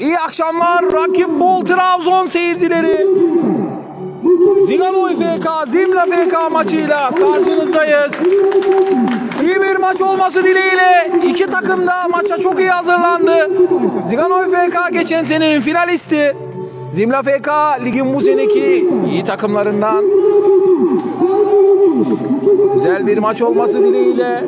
İyi akşamlar rakip Bol Trabzon seyircileri. Ziganoy FK, Zimla FK maçıyla karşınızdayız. İyi bir maç olması dileğiyle iki takım da maça çok iyi hazırlandı. Ziganoy FK geçen senenin finalisti. Zimla FK ligin bu seneki iyi takımlarından. Güzel bir maç olması dileğiyle.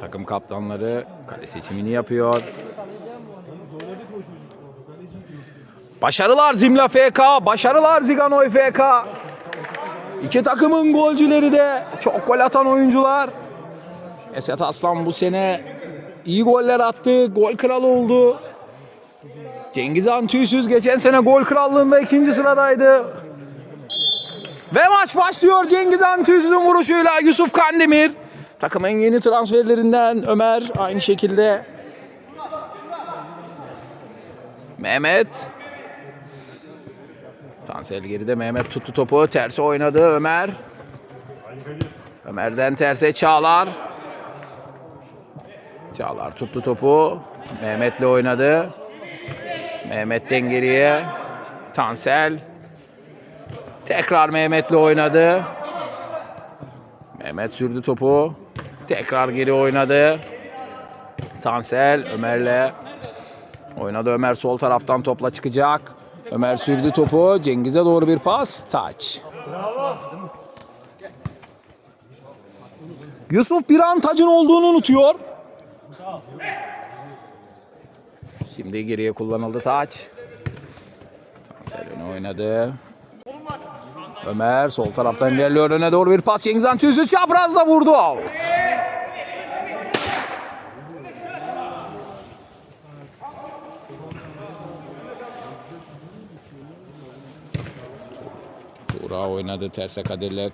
Takım kaptanları kale seçimini yapıyor. Başarılar Zimla FK, başarılar Ziganoy FK. İki takımın golcüleri de çok gol atan oyuncular. Esat Aslan bu sene iyi goller attı, gol kralı oldu. Cengiz Han Tüysüz geçen sene gol krallığında ikinci sıradaydı. Ve maç başlıyor Cengiz Han Tüysüz'ün vuruşuyla Yusuf Kandemir. Takımın yeni transferlerinden Ömer aynı şekilde. Mehmet. Tansel geride Mehmet tuttu topu. Terse oynadı Ömer. Ömer'den terse Çağlar. Çağlar tuttu topu. Mehmet'le oynadı. Mehmet'ten geriye. Tansel. Tekrar Mehmet'le oynadı. Mehmet sürdü topu. Tekrar geri oynadı. Tansel Ömer'le oynadı. Ömer sol taraftan topla çıkacak. Ömer sürdü topu. Cengiz'e doğru bir pas. Taç. Yusuf bir an tacın olduğunu unutuyor. Şimdi geriye kullanıldı taç. Öne oynadı. Ömer sol taraftan ilerliyor öne doğru bir pas. Cengiz Han Tüzü çaprazla vurdu. Out. Tuğra oynadı terse Kadir'le.